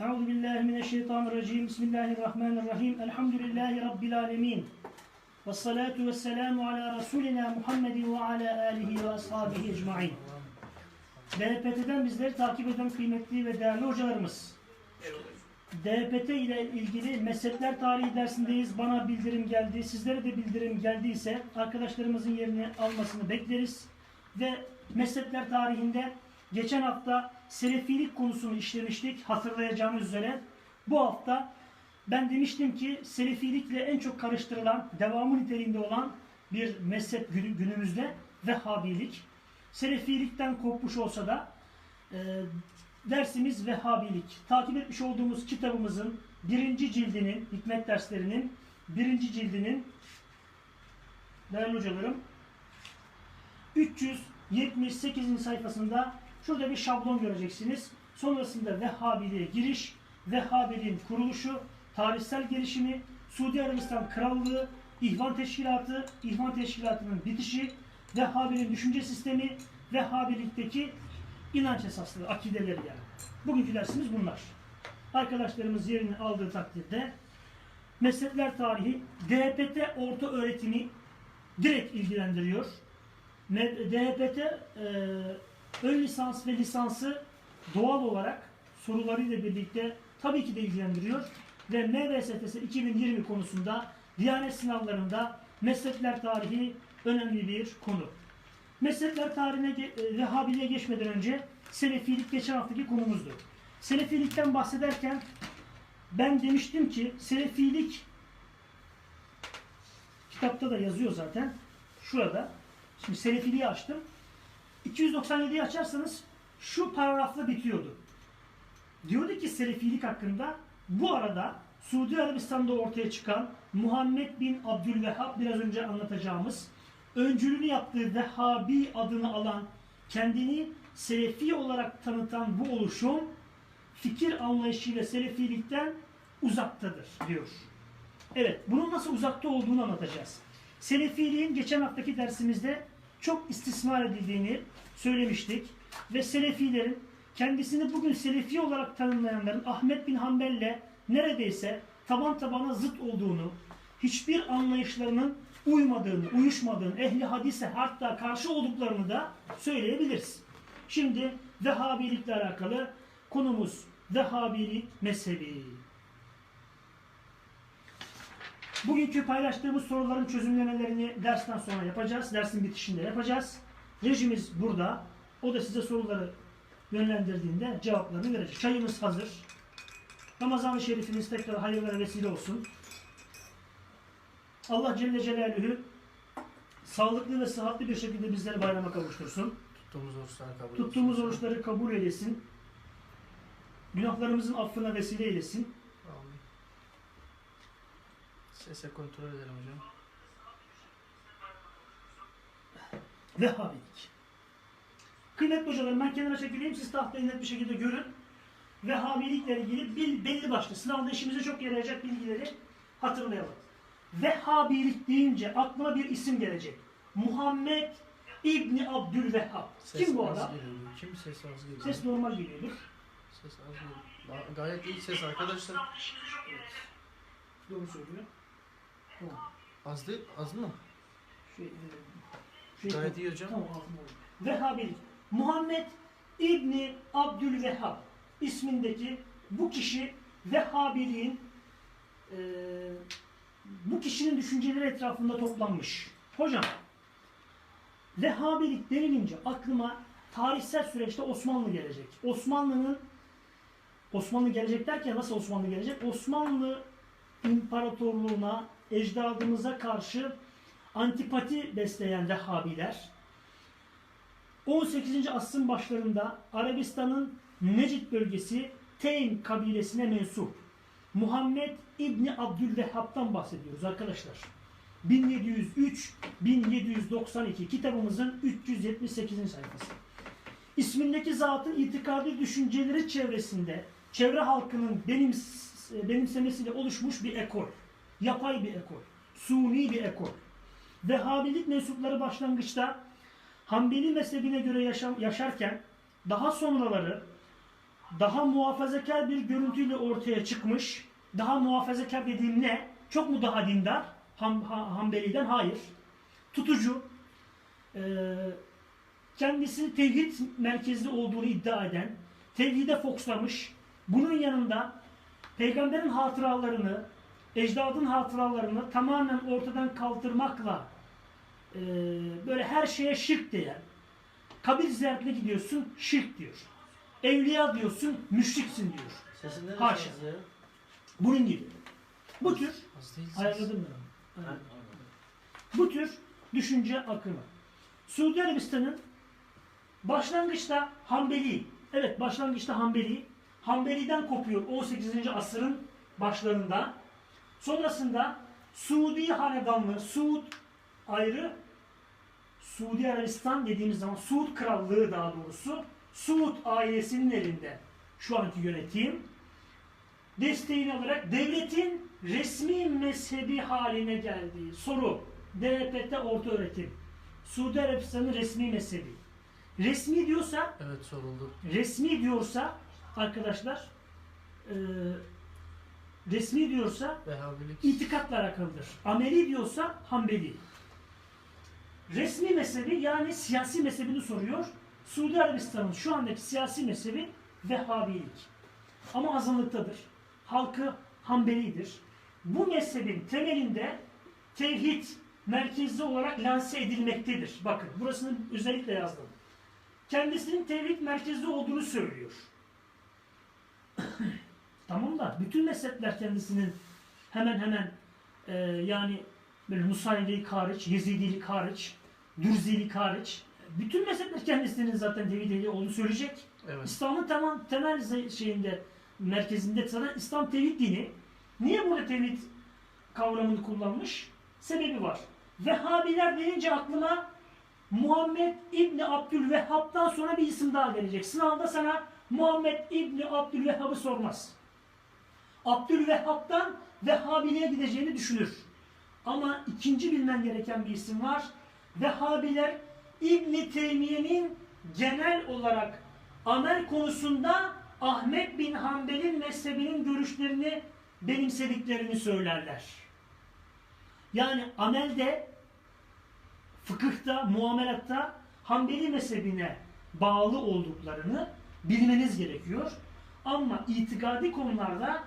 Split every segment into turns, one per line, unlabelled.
Euzu billahi mineşşeytanirracim. Bismillahirrahmanirrahim. Elhamdülillahi rabbil alamin. Ves salatu vesselamu ala rasulina Muhammedin ve ala alihi ve ashabihi ecmaîn. DPT'den bizleri takip eden kıymetli ve değerli hocalarımız. DPT ile ilgili mezhepler tarihi dersindeyiz. Bana bildirim geldi. Sizlere de bildirim geldiyse arkadaşlarımızın yerini almasını bekleriz. Ve mezhepler tarihinde geçen hafta selefilik konusunu işlemiştik hatırlayacağınız üzere. Bu hafta ben demiştim ki selefilikle en çok karıştırılan, devamı niteliğinde olan bir mezhep günü- günümüzde Vehhabilik. Selefilikten kopmuş olsa da e, dersimiz Vehhabilik. Takip etmiş olduğumuz kitabımızın birinci cildinin, hikmet derslerinin birinci cildinin değerli hocalarım 378. sayfasında şurada bir şablon göreceksiniz. Sonrasında Vehhabiliğe giriş, Vehhabiliğin kuruluşu, tarihsel gelişimi, Suudi Arabistan Krallığı, İhvan Teşkilatı, İhvan Teşkilatı'nın bitişi, Vehhabiliğin düşünce sistemi, Vehhabilikteki inanç esasları, akideleri yani. Bugünkü dersimiz bunlar. Arkadaşlarımız yerini aldığı takdirde mezhepler tarihi, DHPT orta öğretimi direkt ilgilendiriyor. DHPT e, ön lisans ve lisansı doğal olarak sorularıyla birlikte tabii ki de ilgilendiriyor. Ve MVSTS 2020 konusunda Diyanet sınavlarında mezhepler tarihi önemli bir konu. Mezhepler tarihine e, Vehhabiliğe geçmeden önce Selefilik geçen haftaki konumuzdu. Selefilikten bahsederken ben demiştim ki Selefilik kitapta da yazıyor zaten. Şurada. Şimdi Selefiliği açtım. 297'yi açarsanız şu paragrafla bitiyordu. Diyordu ki Selefilik hakkında bu arada Suudi Arabistan'da ortaya çıkan Muhammed bin Abdülvehhab biraz önce anlatacağımız öncülüğünü yaptığı Vehhabi adını alan kendini Selefi olarak tanıtan bu oluşum fikir anlayışıyla Selefilikten uzaktadır diyor. Evet, bunun nasıl uzakta olduğunu anlatacağız. Selefiliğin geçen haftaki dersimizde çok istismar edildiğini söylemiştik. Ve Selefilerin kendisini bugün Selefi olarak tanımlayanların Ahmet bin Hanbel'le neredeyse taban tabana zıt olduğunu, hiçbir anlayışlarının uymadığını, uyuşmadığını, ehli hadise hatta karşı olduklarını da söyleyebiliriz. Şimdi Vehhabilikle alakalı konumuz Vehhabilik mezhebi. Bugünkü paylaştığımız soruların çözümlemelerini dersten sonra yapacağız. Dersin bitişinde yapacağız. Rejimiz burada. O da size soruları yönlendirdiğinde cevaplarını verecek. Çayımız hazır. Ramazan-ı Şerifimiz tekrar hayırlara vesile olsun. Allah Celle Celaluhu sağlıklı ve sıhhatli bir şekilde bizleri bayrama kavuştursun.
Tuttuğumuz oruçları kabul
Tuttuğumuz oruçları kabul eylesin. Günahlarımızın affına vesile eylesin.
Sese kontrol edelim hocam.
Vehhabilik. Kıymetli hocalarım ben kenara çekileyim siz tahtayı net bir şekilde görün. Vehhabilikle ilgili bil, belli başlı sınavda işimize çok yarayacak bilgileri hatırlayalım. Vehhabilik deyince aklına bir isim gelecek. Muhammed İbni Abdülvehhab.
Ses
Kim bu adam?
geliyor. Kim ses az geliyor?
Ses normal geliyordur.
Ses az geliyor. Gayet iyi ses arkadaşlar.
Doğru söylüyor.
Az değil, az mı?
Şey, şey,
Gayet iyi hocam.
Tamam. Vehhabilik. Muhammed İbni Abdülvehhab ismindeki bu kişi Vehhabiliğin e, bu kişinin düşünceleri etrafında toplanmış. Hocam, Vehhabilik denilince aklıma tarihsel süreçte Osmanlı gelecek. Osmanlı'nın Osmanlı gelecek derken nasıl Osmanlı gelecek? Osmanlı İmparatorluğuna, ecdadımıza karşı antipati besleyen Vehhabiler 18. asrın başlarında Arabistan'ın Necid bölgesi Teym kabilesine mensup Muhammed İbni Abdülvehhab'dan bahsediyoruz arkadaşlar. 1703-1792 kitabımızın 378. sayfası. İsmindeki zatın itikadi düşünceleri çevresinde çevre halkının benim, benimsemesiyle oluşmuş bir ekol. Yapay bir ekol. Suni bir ekol. Vehhabilik mensupları başlangıçta Hanbeli mezhebine göre yaşam, yaşarken daha sonraları daha muhafazakar bir görüntüyle ortaya çıkmış. Daha muhafazakar dediğim ne? Çok mu daha dindar? Ham, ha, Hanbeli'den hayır. Tutucu. Ee, kendisi tevhid merkezli olduğunu iddia eden, tevhide fokuslamış. Bunun yanında peygamberin hatıralarını, ecdadın hatıralarını tamamen ortadan kaldırmakla e, böyle her şeye şirk diyen, kabir ziyaretine gidiyorsun, şirk diyor. Evliya diyorsun, müşriksin diyor.
Sesinden
Haşa. Bunun gibi. Bu tür, ayarladım ben onu. Bu tür düşünce akımı. Suudi Arabistan'ın başlangıçta Hanbeli, evet başlangıçta Hanbeli, Hanbeli'den kopuyor 18. asırın başlarında. Sonrasında Suudi Hanedanlığı, Suud ayrı, Suudi Arabistan dediğimiz zaman Suud Krallığı daha doğrusu, Suud ailesinin elinde şu anki yönetim desteğini alarak devletin resmi mezhebi haline geldiği soru. DHP'de orta öğretim. Suudi Arabistan'ın resmi mezhebi. Resmi diyorsa,
Evet soruldu.
resmi diyorsa arkadaşlar, e, resmi diyorsa
Vehhabilik.
itikatla alakalıdır. Ameli diyorsa Hanbeli. Resmi mezhebi yani siyasi mezhebini soruyor. Suudi Arabistan'ın şu andaki siyasi mezhebi Vehhabilik. Ama azınlıktadır. Halkı Hanbelidir. Bu mezhebin temelinde tevhid merkezli olarak lanse edilmektedir. Bakın burasını özellikle yazdım. Kendisinin tevhid merkezli olduğunu söylüyor. Tamam da bütün mezhepler kendisinin hemen hemen e, yani böyle Nusayrilik hariç, Yezidilik hariç, Dürzilik hariç bütün mezhepler kendisinin zaten tevhid ehli olduğunu söyleyecek.
Evet.
İslam'ın temel, temel şeyinde merkezinde zaten İslam tevhid dini. Niye burada tevhid kavramını kullanmış? Sebebi var. Vehhabiler deyince aklıma Muhammed İbni Abdülvehhab'dan sonra bir isim daha gelecek. Sınavda sana Muhammed İbni Abdülvehhab'ı sormaz. Abdülvehhab'dan Vehhabiliğe gideceğini düşünür. Ama ikinci bilmen gereken bir isim var. Vehhabiler İbni Teymiye'nin genel olarak amel konusunda Ahmet bin Hanbel'in mezhebinin görüşlerini benimsediklerini söylerler. Yani amelde, fıkıhta, muamelatta Hanbeli mezhebine bağlı olduklarını bilmeniz gerekiyor. Ama itikadi konularda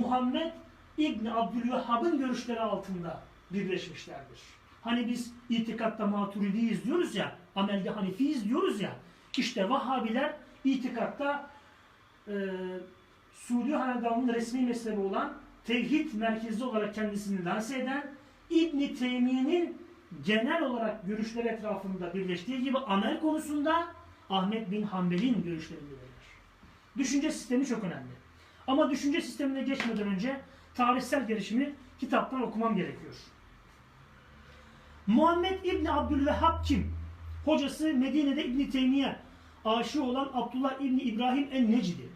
Muhammed İbni Abdülvehhab'ın görüşleri altında birleşmişlerdir. Hani biz itikatta maturidiyiz diyoruz ya, amelde hanefiyiz diyoruz ya, işte Vahhabiler itikatta e, Suudi Hanedanı'nın resmi mezhebi olan tevhid merkezli olarak kendisini lanse eden İbn Teymiye'nin genel olarak görüşleri etrafında birleştiği gibi amel konusunda Ahmet bin Hanbel'in görüşlerini verir. Düşünce sistemi çok önemli. Ama düşünce sistemine geçmeden önce tarihsel gelişimi kitaptan okumam gerekiyor. Muhammed İbni Abdülvehhab kim? Hocası Medine'de İbni Teymiye aşığı olan Abdullah İbni İbrahim en-Necdi.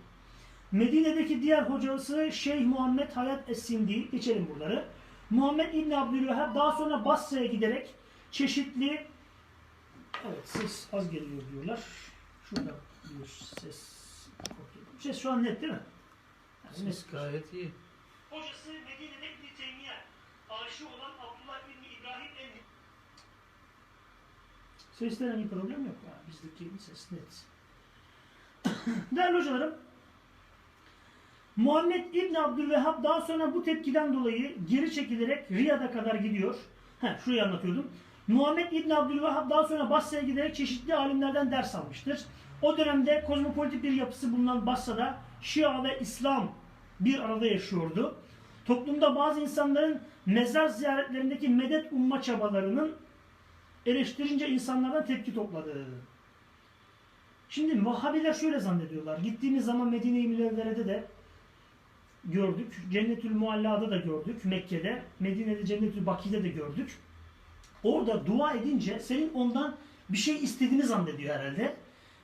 Medine'deki diğer hocası Şeyh Muhammed Hayat Es-Sindi. Geçelim buraları. Muhammed İbni Abdülvehhab daha sonra Basra'ya giderek çeşitli Evet ses az geliyor diyorlar. Şurada bir ses Ses şu an net değil mi?
Ses gayet iyi.
Hocası Medine'de İbni Teymiye aşığı olan Abdullah İbni İbrahim en Seste herhangi bir problem yok. Yani bizdeki ses net. Değerli hocalarım, Muhammed İbni Abdülvehhab daha sonra bu tepkiden dolayı geri çekilerek Riyad'a kadar gidiyor. Heh, şurayı anlatıyordum. Muhammed İbni Abdülvehhab daha sonra Basra'ya giderek çeşitli alimlerden ders almıştır. O dönemde kozmopolitik bir yapısı bulunan Basra'da Şia ve İslam bir arada yaşıyordu. Toplumda bazı insanların mezar ziyaretlerindeki medet umma çabalarının eleştirince insanlardan tepki topladı. Şimdi Vahhabiler şöyle zannediyorlar. Gittiğimiz zaman Medine-i Münevvere'de de gördük. Cennetül Mualla'da da gördük. Mekke'de, Medine'de Cennetül Baki'de de gördük. Orada dua edince senin ondan bir şey istediğini zannediyor herhalde.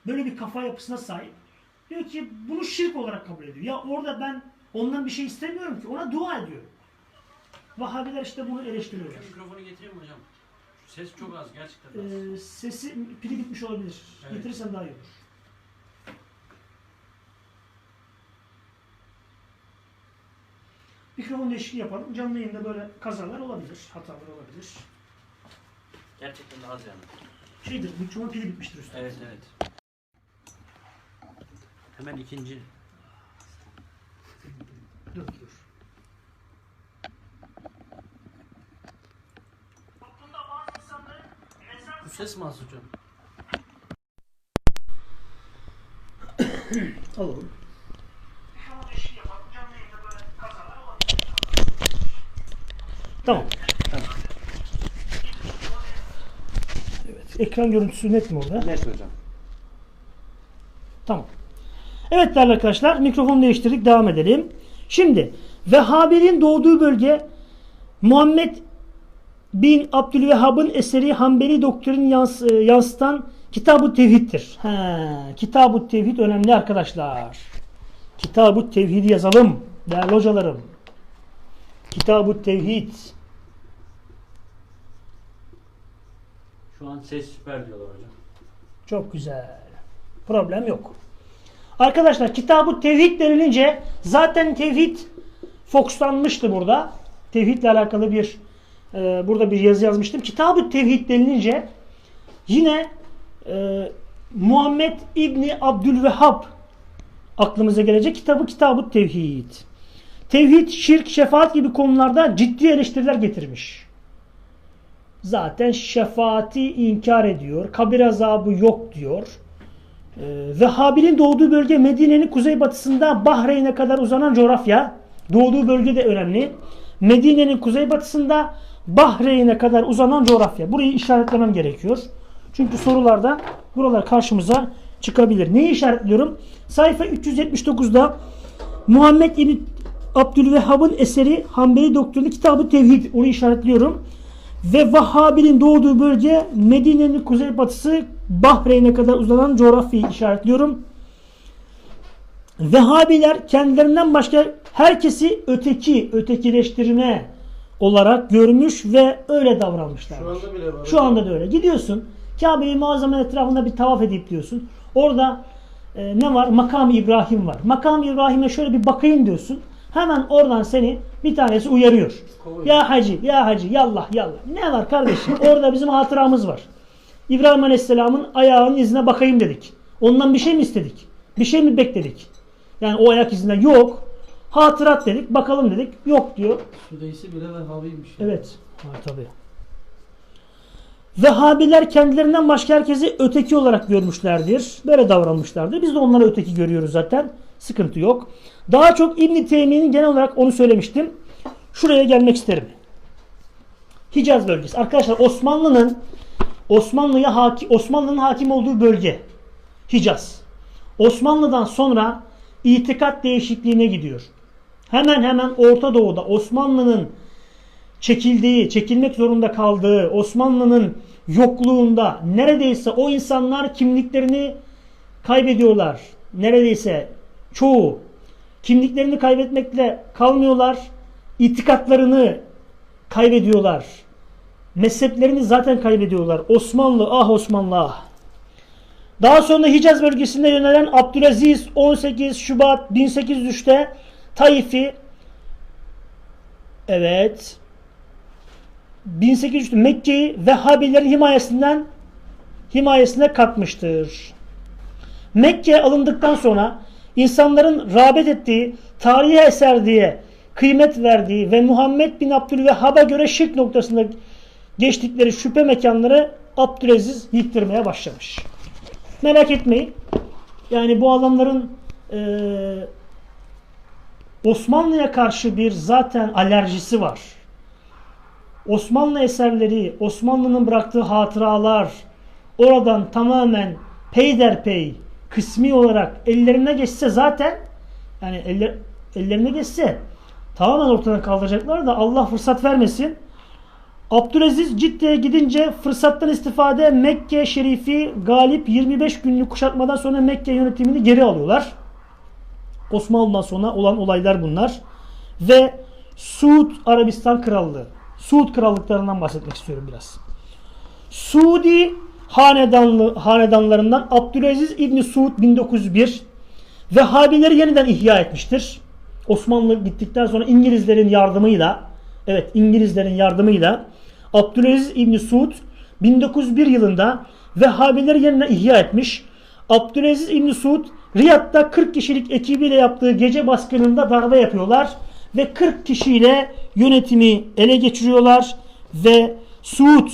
Böyle bir kafa yapısına sahip. Diyor ki bunu şirk olarak kabul ediyor. Ya orada ben ondan bir şey istemiyorum ki. Ona dua ediyorum. Vahabiler işte bunu eleştiriyorlar.
Mikrofonu getireyim hocam? Ses çok az gerçekten ee, az.
Ee, sesi pili bitmiş olabilir.
Evet.
Getirirsen daha iyi olur. Mikrofon değişikliği yapalım. Canlı yayında böyle kazalar olabilir, hatalar olabilir.
Gerçekten az yani.
Şeydir, mikrofonun pili bitmiştir üstüne.
Evet, evet. Hemen ikinci.
Dur dur.
Bu ses mi hocam?
Alalım. Tamam. Evet. Ekran görüntüsü net mi orada?
Net hocam.
Tamam. Evet değerli arkadaşlar mikrofonu değiştirdik devam edelim. Şimdi Vehhabi'nin doğduğu bölge Muhammed bin Abdülvehhab'ın eseri Hanbeli doktrin yans, e, yansıtan Kitab-ı Tevhid'dir. Kitab-ı Tevhid önemli arkadaşlar. Kitab-ı Tevhid'i yazalım değerli hocalarım. Kitab-ı Tevhid.
Şu an ses süper diyorlar hocam.
Çok güzel. Problem yok. Arkadaşlar kitabı tevhid denilince zaten tevhid fokuslanmıştı burada. Tevhidle alakalı bir e, burada bir yazı yazmıştım. Kitabı tevhid denilince yine e, Muhammed İbni Abdülvehhab aklımıza gelecek kitabı Kitabı Tevhid. Tevhid, şirk, şefaat gibi konularda ciddi eleştiriler getirmiş. Zaten şefaati inkar ediyor. Kabir azabı yok diyor. Ee, Vehhabi'nin doğduğu bölge Medine'nin kuzeybatısında Bahreyn'e kadar uzanan coğrafya. Doğduğu bölge de önemli. Medine'nin kuzeybatısında Bahreyn'e kadar uzanan coğrafya. Burayı işaretlemem gerekiyor. Çünkü sorularda buralar karşımıza çıkabilir. Neyi işaretliyorum? Sayfa 379'da Muhammed İbni Abdülvehhab'ın eseri Hanbeli Doktrini Kitabı Tevhid. Onu işaretliyorum. Ve Vahhabi'nin doğduğu bölge Medine'nin kuzeybatısı Bahreyn'e kadar uzanan coğrafyayı işaretliyorum. Vehhabiler kendilerinden başka herkesi öteki, ötekileştirme olarak görmüş ve öyle davranmışlar.
Şu anda bile var.
Şu anda da öyle. Gidiyorsun Kabe-i Muazzama'nın etrafında bir tavaf edip diyorsun. Orada e, ne var? Makam İbrahim var. Makam İbrahim'e şöyle bir bakayım diyorsun. Hemen oradan seni bir tanesi uyarıyor. Ya hacı, ya hacı, yallah, yallah. Ne var kardeşim? Orada bizim hatıramız var. İbrahim Aleyhisselam'ın ayağının izine bakayım dedik. Ondan bir şey mi istedik? Bir şey mi bekledik? Yani o ayak izinden yok. Hatırat dedik, bakalım dedik. Yok diyor.
Südeysi bile Vehhabiymiş.
Evet. Var tabii. Vehhabiler kendilerinden başka herkesi öteki olarak görmüşlerdir. Böyle davranmışlardır. Biz de onları öteki görüyoruz zaten. Sıkıntı yok. Daha çok İbn Teymiye'nin genel olarak onu söylemiştim. Şuraya gelmek isterim. Hicaz bölgesi. Arkadaşlar Osmanlı'nın Osmanlı'ya hakim Osmanlı'nın hakim olduğu bölge Hicaz. Osmanlı'dan sonra itikat değişikliğine gidiyor. Hemen hemen Orta Doğu'da Osmanlı'nın çekildiği, çekilmek zorunda kaldığı, Osmanlı'nın yokluğunda neredeyse o insanlar kimliklerini kaybediyorlar. Neredeyse çoğu kimliklerini kaybetmekle kalmıyorlar. İtikatlarını kaybediyorlar. Mezheplerini zaten kaybediyorlar. Osmanlı, ah Osmanlı ah. Daha sonra Hicaz bölgesinde yönelen Abdülaziz 18 Şubat 1803'te Taif'i evet 1803'te Mekke'yi Vehhabilerin himayesinden himayesine katmıştır. Mekke alındıktan sonra insanların rağbet ettiği, tarihi eser diye kıymet verdiği ve Muhammed bin Abdülvehhab'a göre şirk noktasında geçtikleri şüphe mekanları Abdülaziz yıktırmaya başlamış. Merak etmeyin. Yani bu adamların eee Osmanlı'ya karşı bir zaten alerjisi var. Osmanlı eserleri, Osmanlı'nın bıraktığı hatıralar oradan tamamen peyderpey kısmi olarak ellerine geçse zaten yani eller, ellerine geçse tamamen ortadan kaldıracaklar da Allah fırsat vermesin. Abdülaziz Cidde'ye gidince fırsattan istifade Mekke Şerifi galip 25 günlük kuşatmadan sonra Mekke yönetimini geri alıyorlar. Osmanlı'dan sonra olan olaylar bunlar. Ve Suud Arabistan Krallığı. Suud krallıklarından bahsetmek istiyorum biraz. Suudi hanedanlı, hanedanlarından Abdülaziz İbni Suud 1901 Vehhabileri yeniden ihya etmiştir. Osmanlı gittikten sonra İngilizlerin yardımıyla evet İngilizlerin yardımıyla Abdülaziz İbni Suud 1901 yılında Vehhabileri yerine ihya etmiş. Abdülaziz İbni Suud Riyad'da 40 kişilik ekibiyle yaptığı gece baskınında darbe yapıyorlar ve 40 kişiyle yönetimi ele geçiriyorlar ve Suud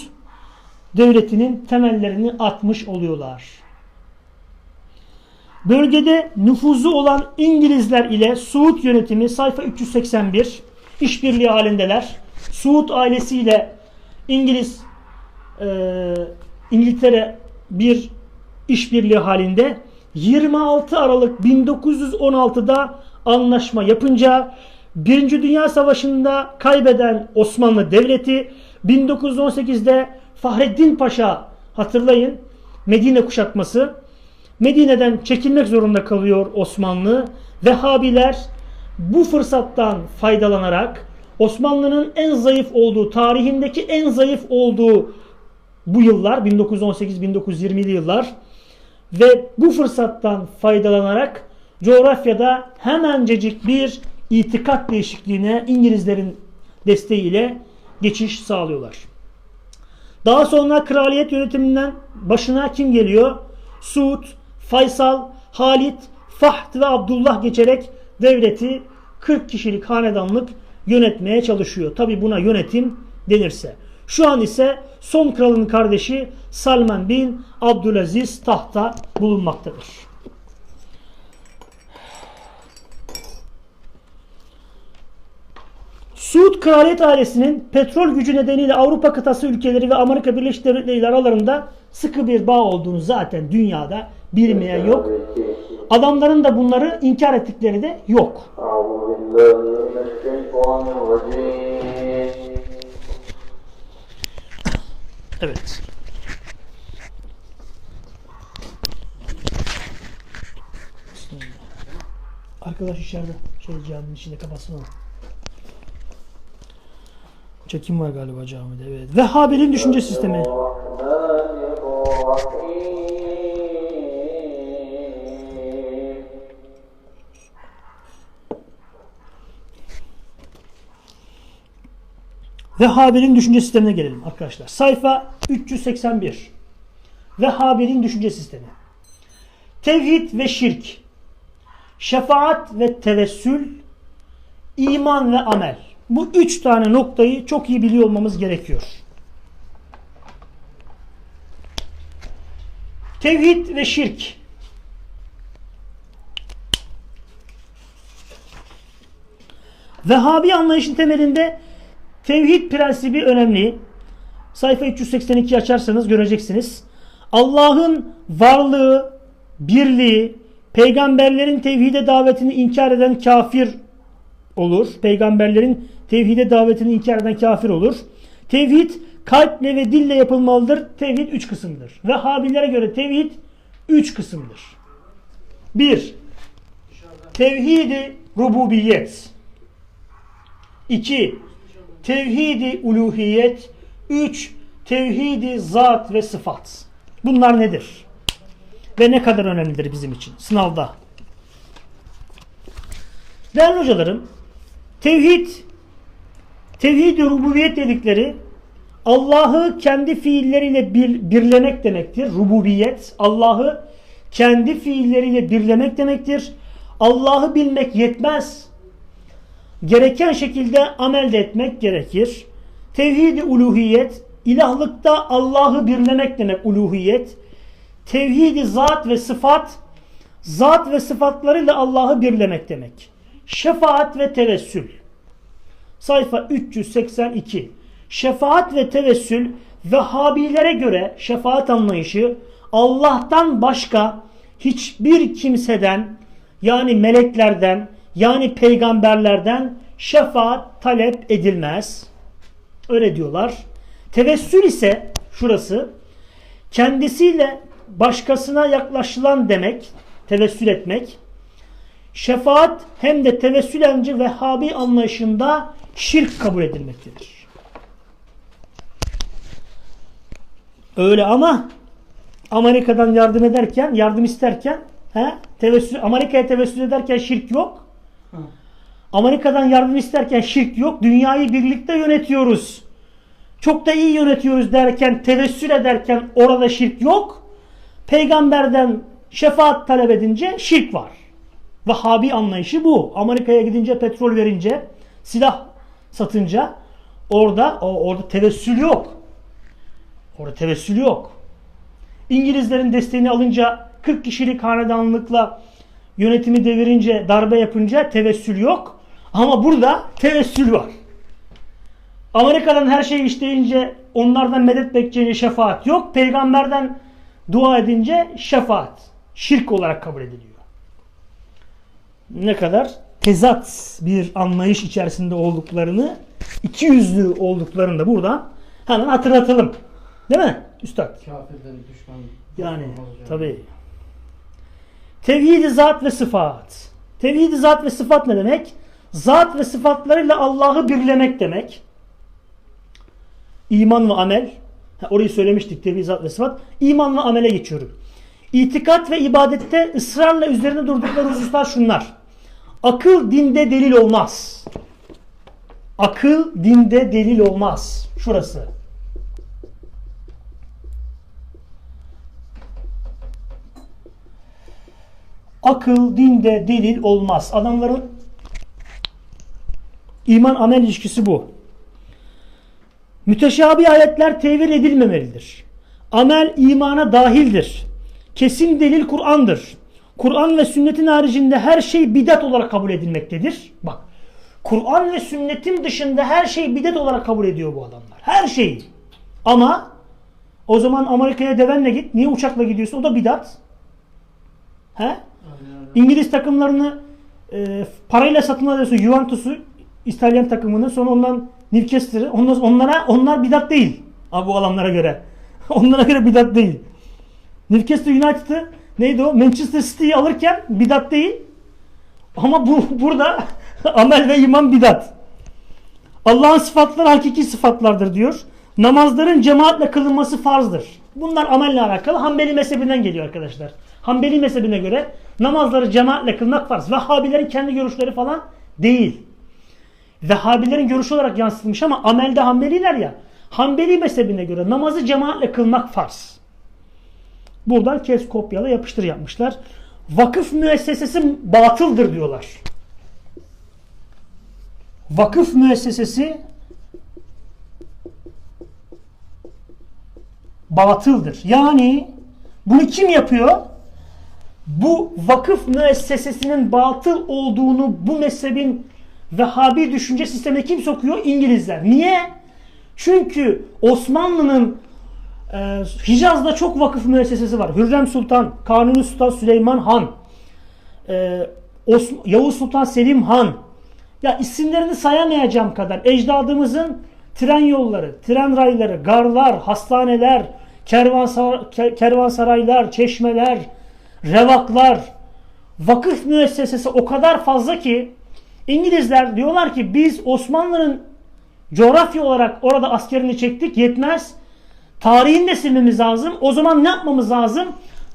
devletinin temellerini atmış oluyorlar. Bölgede nüfuzu olan İngilizler ile Suud yönetimi sayfa 381 işbirliği halindeler. Suud ailesiyle İngiliz e, İngiltere bir işbirliği halinde 26 Aralık 1916'da anlaşma yapınca Birinci Dünya Savaşı'nda kaybeden Osmanlı Devleti 1918'de Fahreddin Paşa hatırlayın Medine kuşatması Medine'den çekilmek zorunda kalıyor Osmanlı. Vehhabiler bu fırsattan faydalanarak Osmanlı'nın en zayıf olduğu, tarihindeki en zayıf olduğu bu yıllar 1918-1920'li yıllar ve bu fırsattan faydalanarak coğrafyada hemencecik bir itikat değişikliğine İngilizlerin desteğiyle geçiş sağlıyorlar. Daha sonra kraliyet yönetiminden başına kim geliyor? Suud, Faysal, Halit, Fahd ve Abdullah geçerek devleti 40 kişilik hanedanlık yönetmeye çalışıyor. Tabi buna yönetim denirse. Şu an ise son kralın kardeşi Salman bin Abdülaziz tahta bulunmaktadır. Suud kraliyet ailesinin petrol gücü nedeniyle Avrupa kıtası ülkeleri ve Amerika Birleşik Devletleri ile aralarında sıkı bir bağ olduğunu zaten dünyada bilmeyen yok. Adamların da bunları inkar ettikleri de yok. Evet. Arkadaş içeride şey caminin içinde kapatsın onu. Çekim var galiba camide. Evet. Vehhabilerin düşünce sistemi. Vehhabilerin düşünce sistemine gelelim arkadaşlar. Sayfa 381. Vehhabilerin düşünce sistemi. Tevhid ve şirk, şefaat ve tevessül, iman ve amel. Bu üç tane noktayı çok iyi biliyor olmamız gerekiyor. Tevhid ve şirk. Vehhabi anlayışın temelinde tevhid prensibi önemli. Sayfa 382 açarsanız göreceksiniz. Allah'ın varlığı, birliği, peygamberlerin tevhide davetini inkar eden kafir olur. Peygamberlerin tevhide davetini inkar eden kafir olur. Tevhid kalple ve dille yapılmalıdır. Tevhid üç kısımdır. Vehhabilere göre tevhid üç kısımdır. Bir, tevhidi rububiyet. İki, tevhidi uluhiyet. Üç, tevhidi zat ve sıfat. Bunlar nedir? Ve ne kadar önemlidir bizim için sınavda? Değerli hocalarım, tevhid, tevhid-i rububiyet dedikleri Allah'ı kendi fiilleriyle bir, birlemek demektir. Rububiyet, Allah'ı kendi fiilleriyle birlemek demektir. Allah'ı bilmek yetmez. Gereken şekilde amel de etmek gerekir. Tevhid-i uluhiyet, ilahlıkta Allah'ı birlemek demek uluhiyet. Tevhid-i zat ve sıfat, zat ve sıfatlarıyla Allah'ı birlemek demek. Şefaat ve tevessül. Sayfa 382. Şefaat ve tevessül Vehhabilere göre şefaat anlayışı Allah'tan başka hiçbir kimseden yani meleklerden yani peygamberlerden şefaat talep edilmez. Öyle diyorlar. Tevessül ise şurası kendisiyle başkasına yaklaşılan demek, tevessül etmek. Şefaat hem de tevessülenci Vehhabi anlayışında şirk kabul edilmektedir. Öyle ama Amerika'dan yardım ederken, yardım isterken he, tevessül, Amerika'ya tevessül ederken şirk yok. Amerika'dan yardım isterken şirk yok. Dünyayı birlikte yönetiyoruz. Çok da iyi yönetiyoruz derken, tevessül ederken orada şirk yok. Peygamberden şefaat talep edince şirk var. Vahhabi anlayışı bu. Amerika'ya gidince petrol verince, silah satınca orada o, orada tevessül yok. Orada tevessül yok. İngilizlerin desteğini alınca 40 kişilik hanedanlıkla yönetimi devirince, darbe yapınca tevessül yok. Ama burada tevessül var. Amerika'dan her şey işleyince onlardan medet bekleyince şefaat yok. Peygamberden dua edince şefaat. Şirk olarak kabul ediliyor. Ne kadar tezat bir anlayış içerisinde olduklarını, iki yüzlü olduklarını da buradan hemen hatırlatalım. Değil mi Üstad?
Kafirden düşman.
Yani tabi. Tevhid-i zat ve sıfat. Tevhid-i zat ve sıfat ne demek? Zat ve sıfatlarıyla Allah'ı birlemek demek. İman ve amel. Ha, orayı söylemiştik tevhid-i zat ve sıfat. İman ve amele geçiyorum. İtikat ve ibadette ısrarla üzerine durdukları hususlar şunlar. Akıl dinde delil olmaz. Akıl dinde delil olmaz. Şurası. Akıl dinde delil olmaz. Adamların iman amel ilişkisi bu. Müteşabih ayetler tevil edilmemelidir. Amel imana dahildir. Kesin delil Kur'an'dır. Kur'an ve sünnetin haricinde her şey bidat olarak kabul edilmektedir. Bak Kur'an ve sünnetin dışında her şey bidat olarak kabul ediyor bu adamlar. Her şeyi. Ama o zaman Amerika'ya devenle git. Niye uçakla gidiyorsun? O da bidat. He?
Aynen.
İngiliz takımlarını e, parayla satın alıyorsun. Juventus'u İtalyan takımını sonra ondan Newcastle'ı ondan, onlara onlar bidat değil. Abi bu adamlara göre. onlara göre bidat değil. Newcastle United'ı neydi o? Manchester City'yi alırken bidat değil. Ama bu burada amel ve iman bidat. Allah'ın sıfatları hakiki sıfatlardır diyor. Namazların cemaatle kılınması farzdır. Bunlar amelle alakalı. Hanbeli mezhebinden geliyor arkadaşlar. Hanbeli mezhebine göre namazları cemaatle kılmak farz. Vehhabilerin kendi görüşleri falan değil. Vehhabilerin görüşü olarak yansıtılmış ama amelde Hanbeliler ya. Hanbeli mezhebine göre namazı cemaatle kılmak farz. Buradan kes kopyala yapıştır yapmışlar. Vakıf müessesesi batıldır diyorlar. Vakıf müessesesi batıldır. Yani bunu kim yapıyor? Bu vakıf müessesesinin batıl olduğunu bu mezhebin Vehhabi düşünce sistemine kim sokuyor? İngilizler. Niye? Çünkü Osmanlı'nın e, Hicaz'da çok vakıf müessesesi var. Hürrem Sultan, Kanuni Sultan Süleyman Han, e, Os- Yavuz Sultan Selim Han. Ya isimlerini sayamayacağım kadar ecdadımızın tren yolları, tren rayları, garlar, hastaneler, kervansar ke- kervansaraylar, çeşmeler, revaklar, vakıf müessesesi o kadar fazla ki İngilizler diyorlar ki biz Osmanlı'nın coğrafya olarak orada askerini çektik yetmez. Tarihini de silmemiz lazım. O zaman ne yapmamız lazım?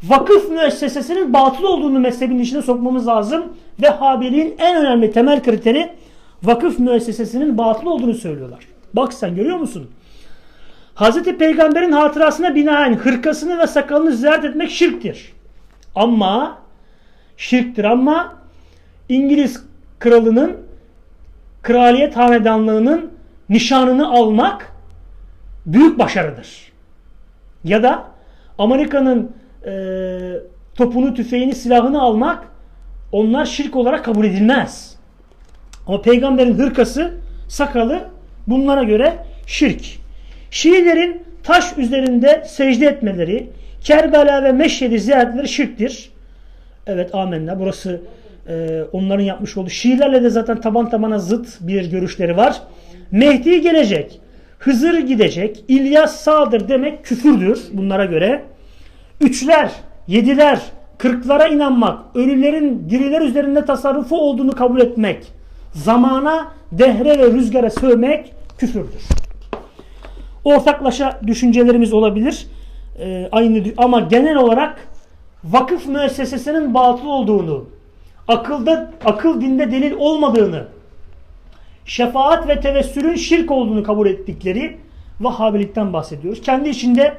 Vakıf müessesesinin batıl olduğunu mezhebin içine sokmamız lazım. Vehhabiliğin en önemli temel kriteri vakıf müessesesinin batıl olduğunu söylüyorlar. Bak sen görüyor musun? Hazreti Peygamber'in hatırasına binaen hırkasını ve sakalını ziyaret etmek şirktir. Ama şirktir ama İngiliz kralının kraliyet hanedanlığının nişanını almak büyük başarıdır. Ya da Amerika'nın e, topunu, tüfeğini, silahını almak onlar şirk olarak kabul edilmez. Ama peygamberin hırkası, sakalı bunlara göre şirk. Şiilerin taş üzerinde secde etmeleri, Kerbela ve Meşhed'i ziyaretleri şirktir. Evet amenna. Burası e, onların yapmış olduğu. Şiilerle de zaten taban tabana zıt bir görüşleri var. Mehdi gelecek. Hızır gidecek. İlyas sağdır demek küfürdür bunlara göre. Üçler, yediler, kırklara inanmak, ölülerin diriler üzerinde tasarrufu olduğunu kabul etmek, zamana, dehre ve rüzgara sövmek küfürdür. Ortaklaşa düşüncelerimiz olabilir. Ee, aynı ama genel olarak vakıf müessesesinin batıl olduğunu, akılda akıl dinde delil olmadığını şefaat ve tevessülün şirk olduğunu kabul ettikleri Vahhabilikten bahsediyoruz. Kendi içinde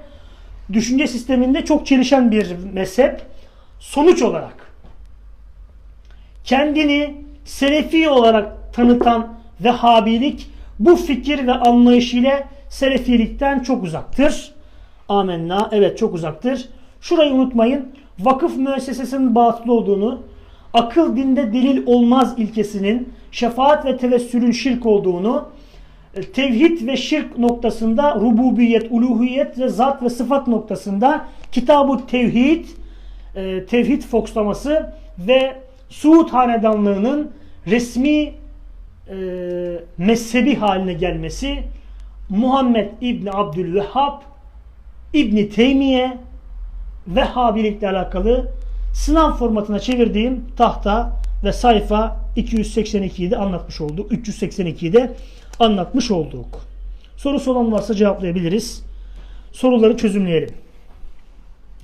düşünce sisteminde çok çelişen bir mezhep. Sonuç olarak kendini Selefi olarak tanıtan Vehhabilik bu fikir ve anlayış ile Selefilikten çok uzaktır. Amenna. Evet çok uzaktır. Şurayı unutmayın. Vakıf müessesesinin batıl olduğunu, akıl dinde delil olmaz ilkesinin, şefaat ve tevessülün şirk olduğunu, e, tevhid ve şirk noktasında rububiyet, uluhiyet ve zat ve sıfat noktasında kitab tevhid, e, tevhid fokslaması ve Suud hanedanlığının resmi e, mezhebi haline gelmesi Muhammed İbni Abdülvehhab İbni Teymiye Vehhabilikle alakalı sınav formatına çevirdiğim tahta ve sayfa 282'yi de anlatmış olduk. 382'yi de anlatmış olduk. Sorusu olan varsa cevaplayabiliriz. Soruları çözümleyelim.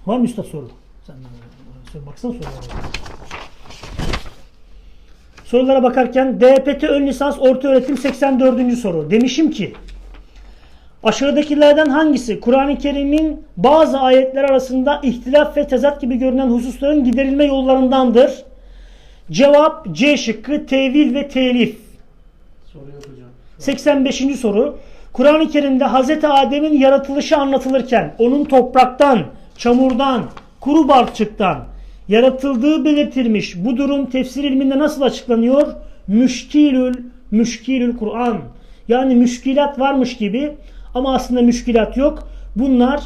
Var mı üstad soru? Sen baksana sorulara. Sorulara bakarken DPT ön lisans orta öğretim 84. soru. Demişim ki Aşağıdakilerden hangisi Kur'an-ı Kerim'in bazı ayetler arasında ihtilaf ve tezat gibi görünen hususların giderilme yollarındandır? Cevap C şıkkı tevil ve telif.
Soru hocam.
85. soru. Kur'an-ı Kerim'de Hz. Adem'in yaratılışı anlatılırken onun topraktan, çamurdan, kuru balçıktan yaratıldığı belirtilmiş. Bu durum tefsir ilminde nasıl açıklanıyor? Müşkilül, müşkilül Kur'an. Yani müşkilat varmış gibi ama aslında müşkilat yok. Bunlar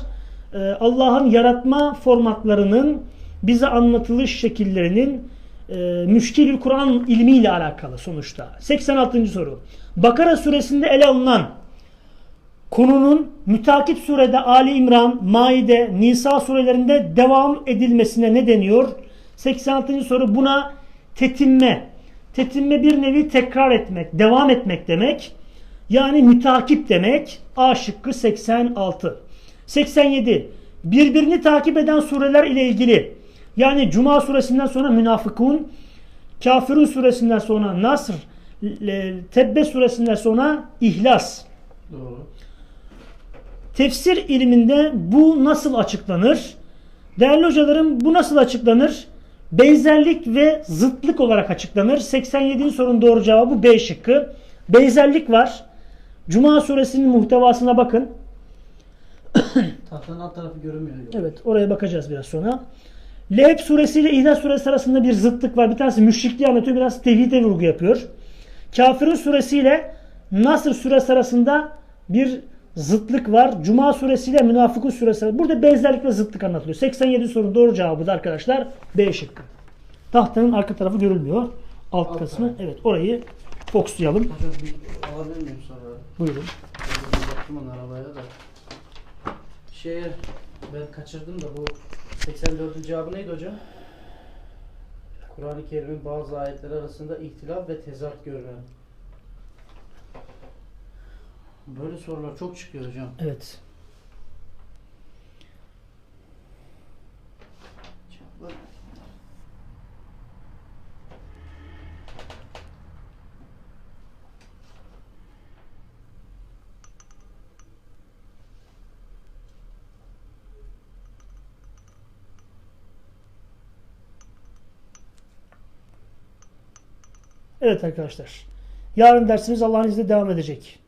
e, Allah'ın yaratma formatlarının bize anlatılış şekillerinin e, müşkilül Kur'an ilmiyle alakalı sonuçta. 86. soru. Bakara suresinde ele alınan konunun mütakip surede Ali İmran, Maide, Nisa surelerinde devam edilmesine ne deniyor? 86. soru buna tetimme. Tetimme bir nevi tekrar etmek, devam etmek demek. Yani mütakip demek. A şıkkı 86. 87. Birbirini takip eden sureler ile ilgili. Yani Cuma suresinden sonra Münafıkun, Kafirun suresinden sonra Nasr, Tebbe suresinden sonra İhlas.
Doğru.
Tefsir ilminde bu nasıl açıklanır? Değerli hocalarım bu nasıl açıklanır? Benzerlik ve zıtlık olarak açıklanır. 87. sorunun doğru cevabı B şıkkı. Benzerlik var. Cuma suresinin muhtevasına bakın.
Tahtanın alt tarafı görünmüyor.
Evet oraya bakacağız biraz sonra. Leheb suresi ile İhlas suresi arasında bir zıtlık var. Bir tanesi müşrikliği anlatıyor, biraz tevhide vurgu yapıyor. Kafirun suresi ile Nasr suresi arasında bir zıtlık var. Cuma suresi ile Münafıkun suresi arasında. Burada benzerlik ve zıtlık anlatılıyor. 87 sorunun doğru cevabı da arkadaşlar B şıkkı. Tahtanın arka tarafı görülmüyor. Alt,
Alt
kısmı.
taraf.
Evet orayı fokuslayalım.
Hocam bir alabilir miyim sonra?
Buyurun.
Bir Baktım onun arabaya da. Şeye ben kaçırdım da bu 84. cevabı neydi hocam? Kur'an-ı Kerim'in bazı ayetleri arasında ihtilaf ve tezat görünen. Böyle sorular çok çıkıyor hocam.
Evet. Evet arkadaşlar. Yarın dersimiz Allah'ın izniyle devam edecek.